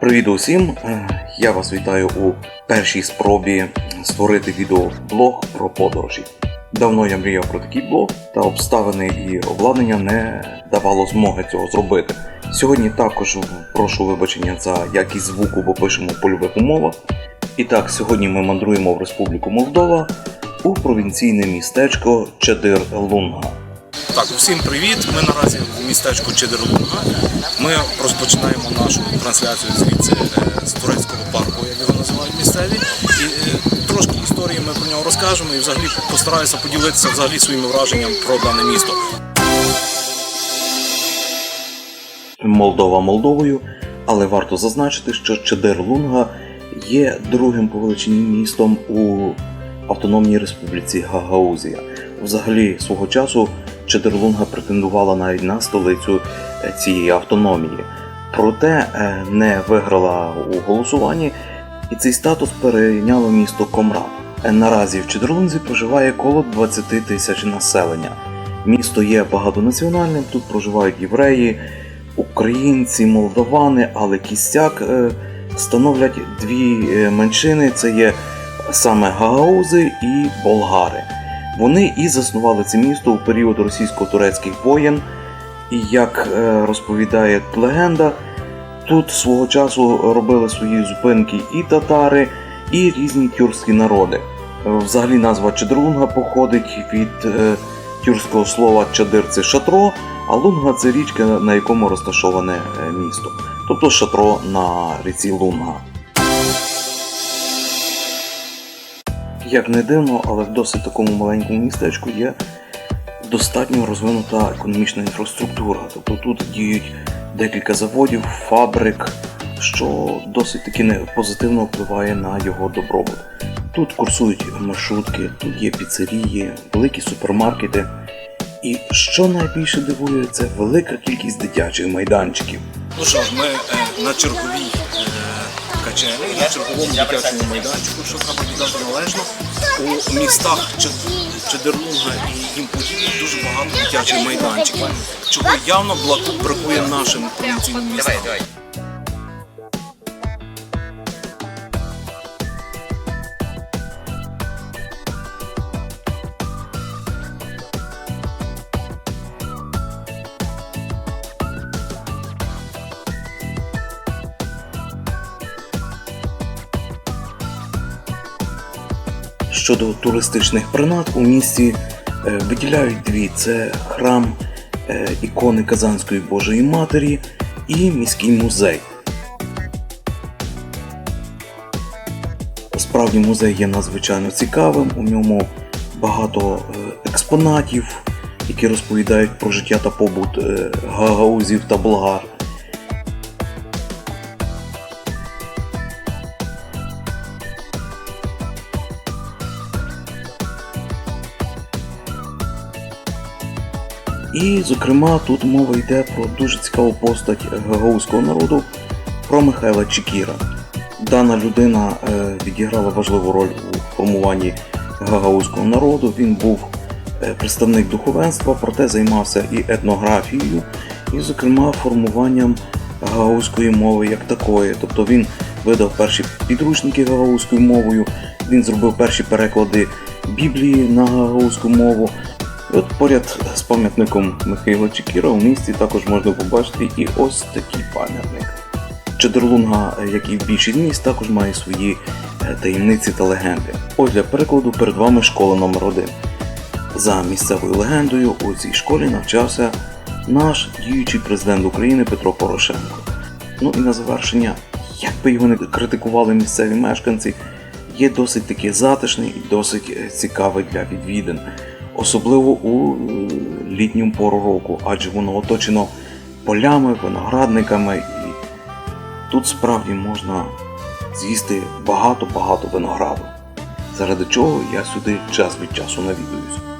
Привіт усім! Е, Я вас вітаю у першій спробі створити відеоблог про подорожі. Давно я мріяв про такий блог, та обставини і обладнання не давало змоги цього зробити. Сьогодні також прошу вибачення за якість звуку, бо пишемо в польових умовах. І так, сьогодні ми мандруємо в Республіку Молдова у провінційне містечко Чедир-Лунга. Так, усім привіт! Ми наразі в містечку Чедерлунга. Ми розпочинаємо нашу трансляцію звідси е, з турецького парку, як його називають місцеві. І е, трошки історії ми про нього розкажемо і взагалі постараюся поділитися взагалі своїми враженнями про дане місто. Молдова Молдовою, але варто зазначити, що Чедер-Лунга є другим по величині містом у Автономній Республіці Гагаузія. Взагалі, свого часу Чедерлунга претендувала навіть на столицю е, цієї автономії, проте е, не виграла у голосуванні, і цей статус перейняло місто Комрат. Е, Наразі в Чедерлунзі проживає коло 20 тисяч населення. Місто є багатонаціональним, тут проживають євреї, українці, молдавани, але кістяк становлять дві меншини: це є саме гагаузи і болгари. Вони і заснували це місто у період російсько-турецьких воєн. І як е, розповідає легенда, тут свого часу робили свої зупинки і татари, і різні тюркські народи. Е, Взагалі назва Чедрлунга походить від е, тюркського слова чадир це шатро, а лунга це річка, на якому розташоване місто, тобто шатро на ріці Лунга. Як не дивно, але в досить такому маленькому містечку є достатньо розвинута економічна інфраструктура. Тобто тут діють декілька заводів, фабрик, що досить таки не- позитивно впливає на його добробут. Тут курсують маршрутки, тут є піцерії, великі супермаркети. І що найбільше дивує, це велика кількість дитячих майданчиків. Ну що ж, ми е, на черговій качелі, на черговому дитячому майданчику, що треба віддати належно. У містах Чед- Чедерлунга і їм дуже багато дитячих майданчиків, чого явно бракує нашим провінційним містам. Щодо туристичних принад у місті е, виділяють дві: це храм е, ікони Казанської Божої Матері і міський музей. Справді музей є надзвичайно цікавим. У ньому багато е, експонатів, які розповідають про життя та побут гагаузів та болгар. І, зокрема, тут мова йде про дуже цікаву постать гагаузького народу про Михайла Чекіра. Дана людина е, відіграла важливу роль у формуванні гагаузького народу. Він був е, представник духовенства, проте займався і етнографією, і, зокрема, формуванням гагаузької мови як такої. Тобто він видав перші підручники гагаузькою мовою, він зробив перші переклади Біблії на гагаузьку мову. І От поряд з пам'ятником Михайла Чекіра у місті також можна побачити і ось такий пам'ятник. Чедерлунга, як і в більшість міст, також має свої е, таємниці та легенди. Ось для перекладу перед вами школа номер 1 За місцевою легендою у цій школі навчався наш діючий президент України Петро Порошенко. Ну і на завершення, як би його не критикували місцеві мешканці, є досить таки затишний і досить е, цікавий для відвідин, особливо у літню пору року, адже воно оточено полями, виноградниками, і тут справді можна з'їсти багато-багато винограду, заради чого я сюди час від часу навідуюсь.